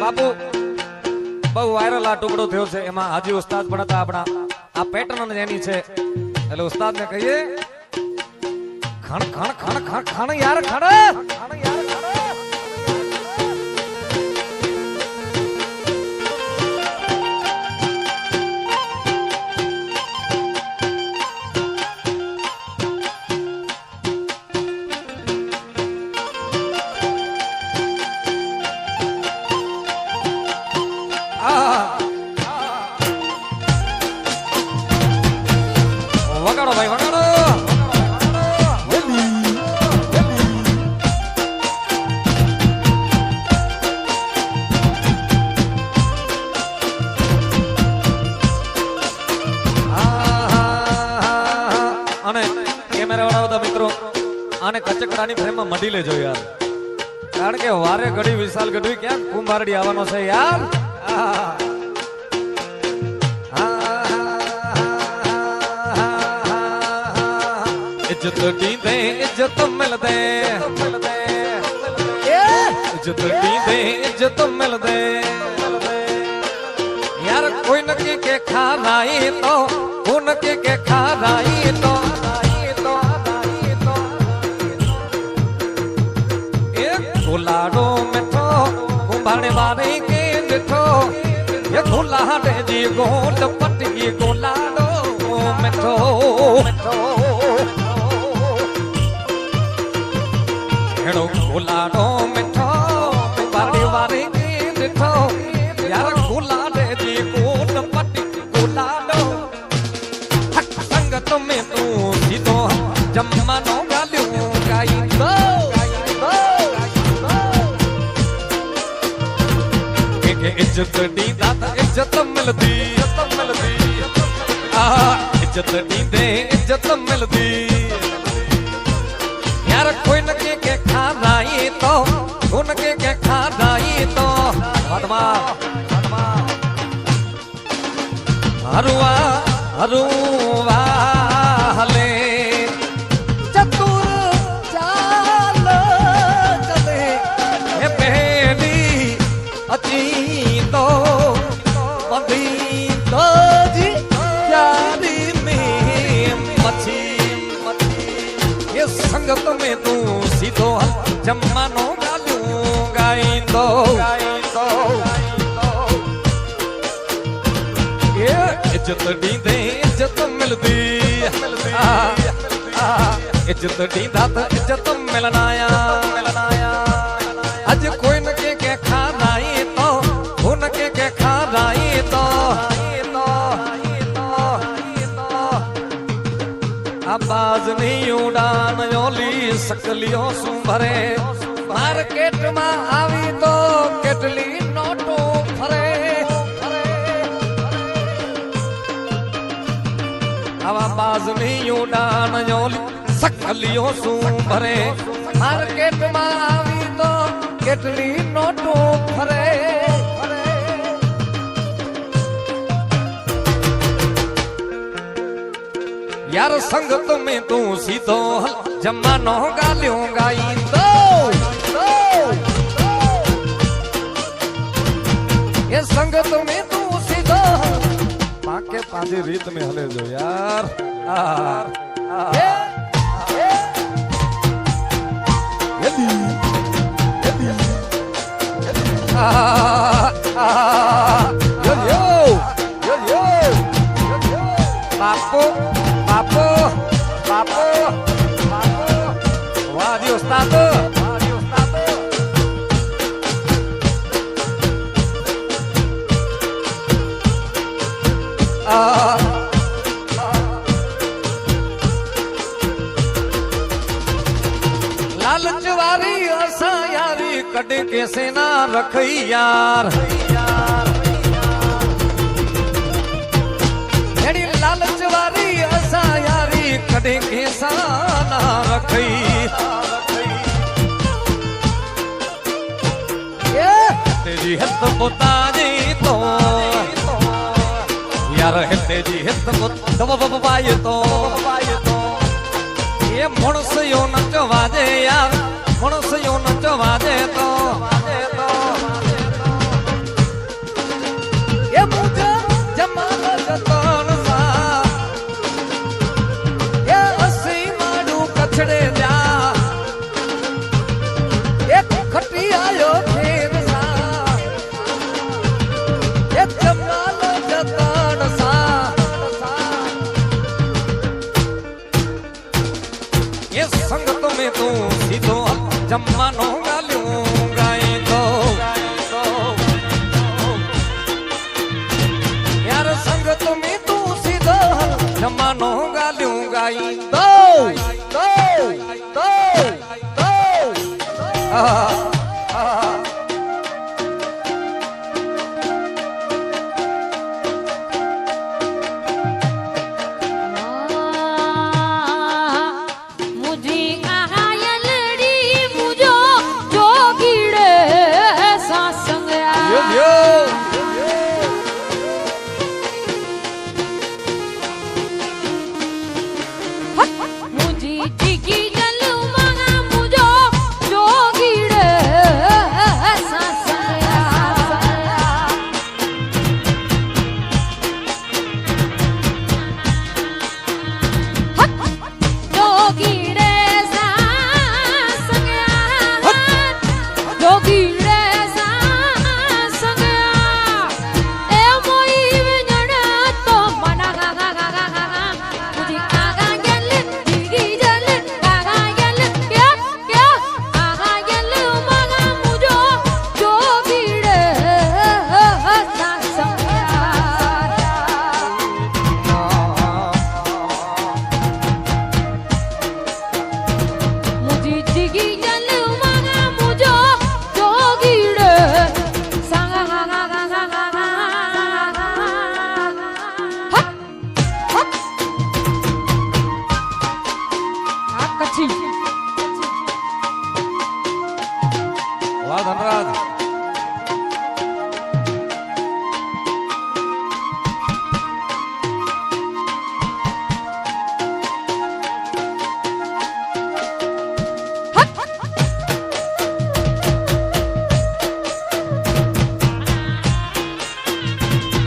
બાપુ, બહુ વાયરલ આ ટુકડો થયો છે. એમાં હાજી ઉસ્તાદ પણ હતા આપણા. આ પેટર્ન એની છે. એટલે ઉસ્તાદ ને કહીએ, ખણ ખણ ખણ ખણ ખણ યાર, ખણ! ખણ યાર અને કચકડાની ફ્રેમમાં મઢી લેજો યાર. કારણ કે વારે ઘડી વિશાલ ગઢવી ક્યાં કુંભારડી આવવાનો છે યાર? इज़्ज़त की दे इज़्ज़त मिल दे इज़्ज़त की दे इज़्ज़त मिल दे यार कोई नकी के खानाई तो उनकी के खानाई तो લાડે જી ગોટ પટી ગો લાડો મીઠો મીઠો હેડો ગોલાડો મીઠો વારે વારે મીઠો યાર ગોલાડે જી ગોટ પટી ગો લાડો હટ સંગત મે તું જીતો જમવાનો ગાલ્યો ગાઈ ગો ગાઈ ગો કે ઇજ્જત इज़्ज़त मिलती। इज़्ज़त मिलंदी इज़्ज़त मिलती। यार कोई न के के खा कंहिंखे तो उन के के खाराई थो तो। बदमा हरुआ हरुआ हले। अची जमानो गालूं गाइंदो तो। ये इज़्ज़त दींदा त इज़्ज़त तो मिलनाया अज कोई न के સકલીઓ શું ભરે માર્કેટમાં આવી તો કેટલી નોટો ફરે આવા બાજની ઉડાન ઓલી સકલીઓ શું ભરે માર્કેટમાં આવી તો કેટલી નોટો ફરે યાર સંગત મેં તું સીધો હલ જમાનો ગાલ્યો ગાઈ દો એ સંગત મેં તું સીધો. પાકે પાછી રીત મેં હલે જો યાર. આ આ papo, Adiós, Tato. कैसे ना रखई यार अहिड़ी यारी कॾहिं कंहिंसां न તેજી હેત પોતાની તો યાર હે તેજી હેત પોતાય તો એ મણસયો નચવા દે યાર મણસયો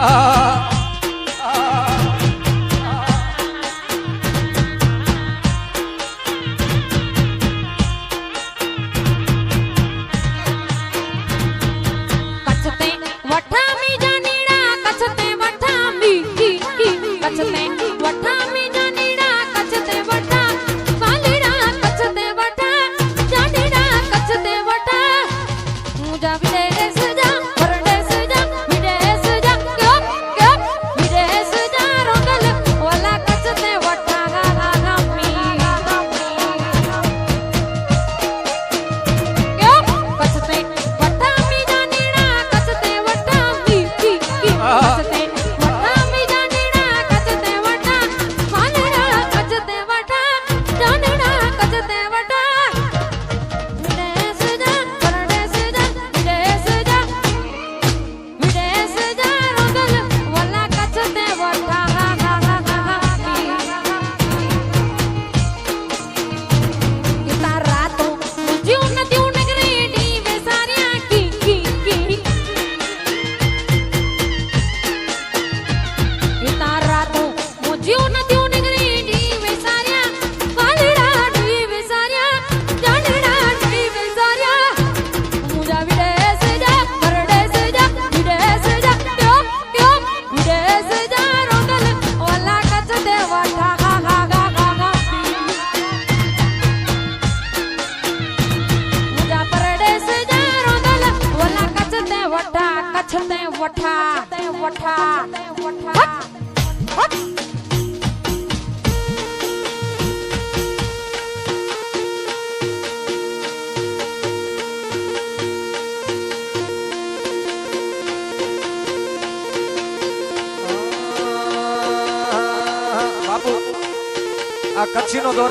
Ah.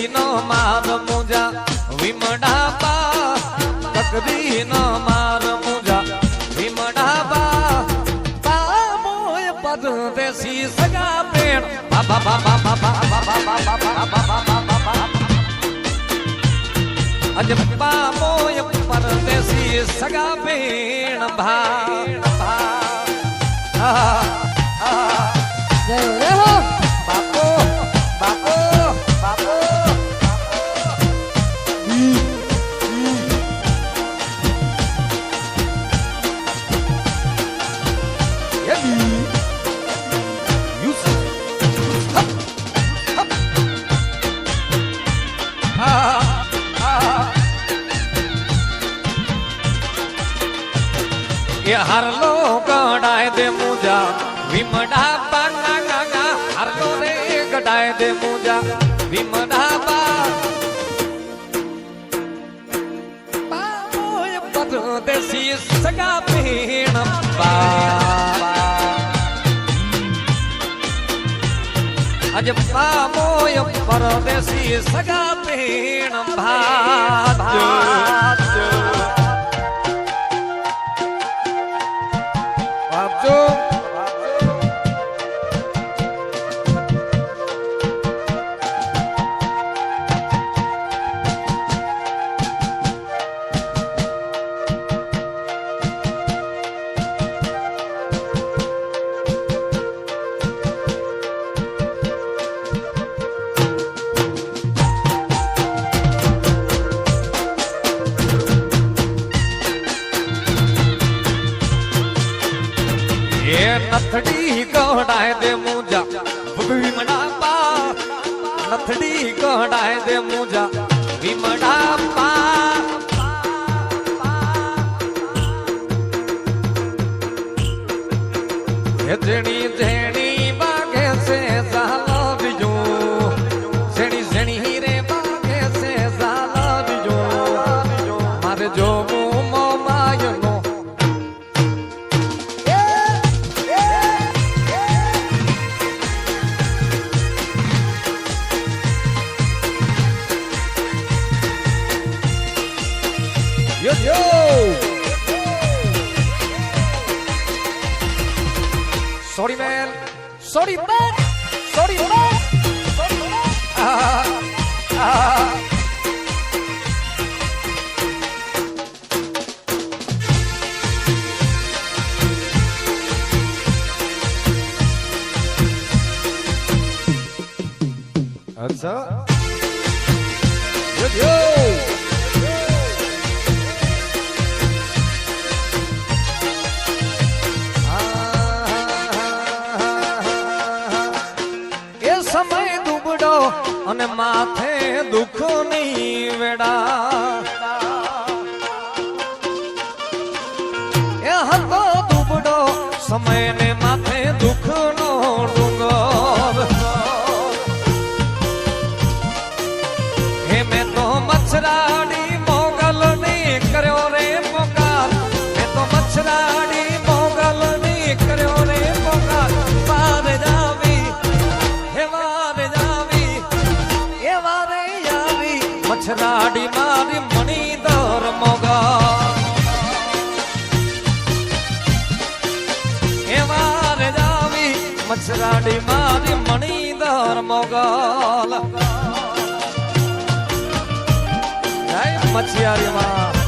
કકરી ન માર મુજા વિમડા બા તકદી નો માર મુજા વિમડા બા બાબોય પરદેશી સગા બેન બા બા બા બા બા બા બા બા બા બા બા બા બા બા અજ બાબોય પરદેશી સગા બેન ભા ભા એ હરલો ગડાય દે મુજા વિમડા પાના ગાગા હરલો રે ગડાય દે મુજા વિમડા પા પામોય પરદેસી સગા પીણ પા અજ પામોય પરદેસી સગા પીણ ભાત Sorry, man. समय રાડી મારી મણીધર મોગલ. જય મછિયારી માં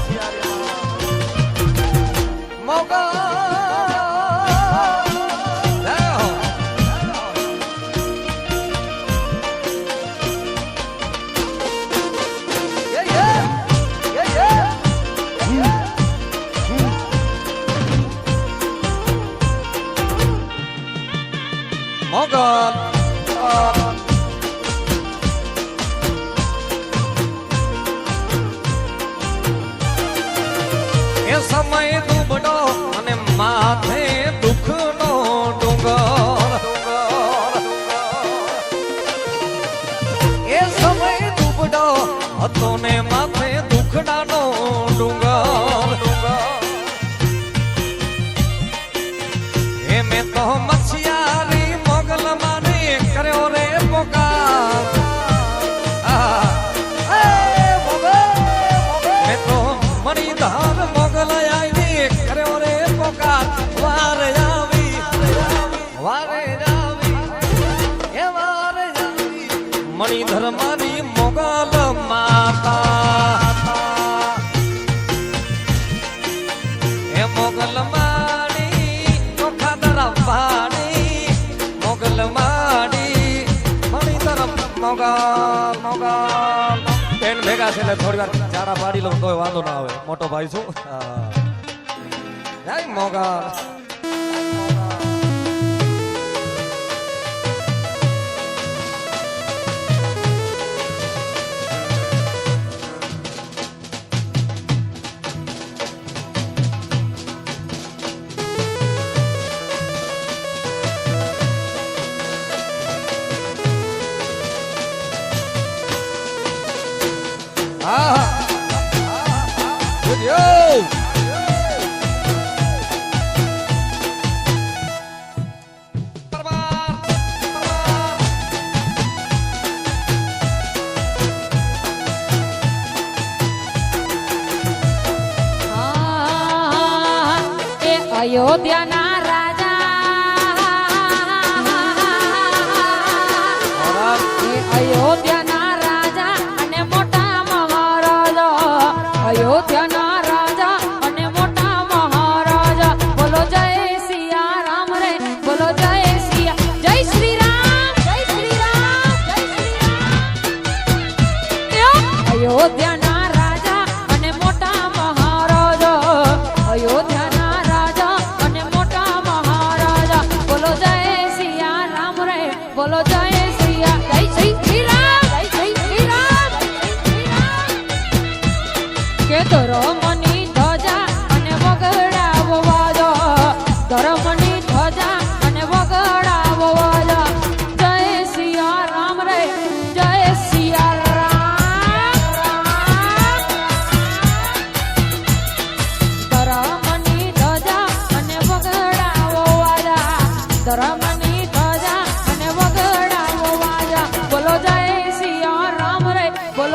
લઉં તોય વાંધો ના આવે. મોટો ભાઈ છું. મોગા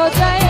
যায়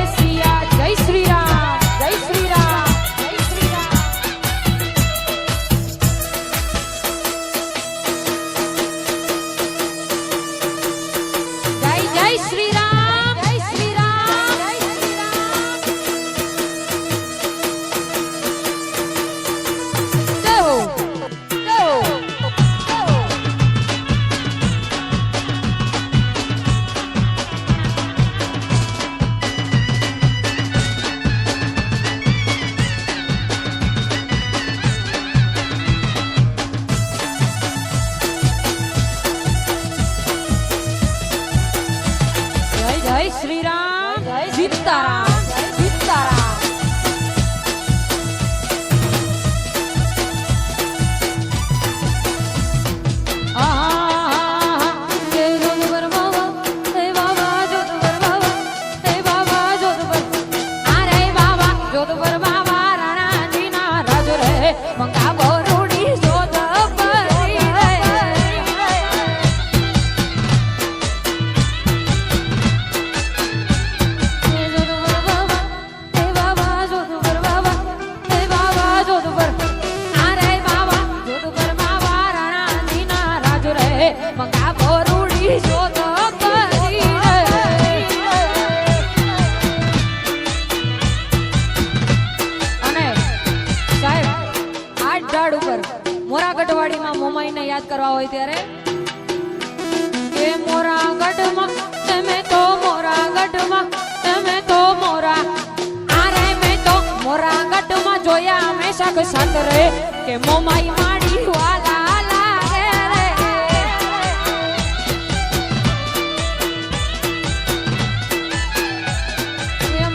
સાથ રહે કે મોમાઈ માડી વાલા લાગે રે.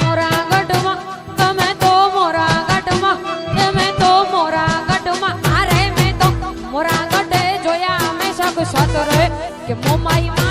મોરા ગઢમાં, તમે તો મોરા ગઢમાં, તમે તો મોરા ગઢમાં. અરે મેં તો મોરા ગઢે જોયા અમે સબ સાથ રહે કે મોમાઈ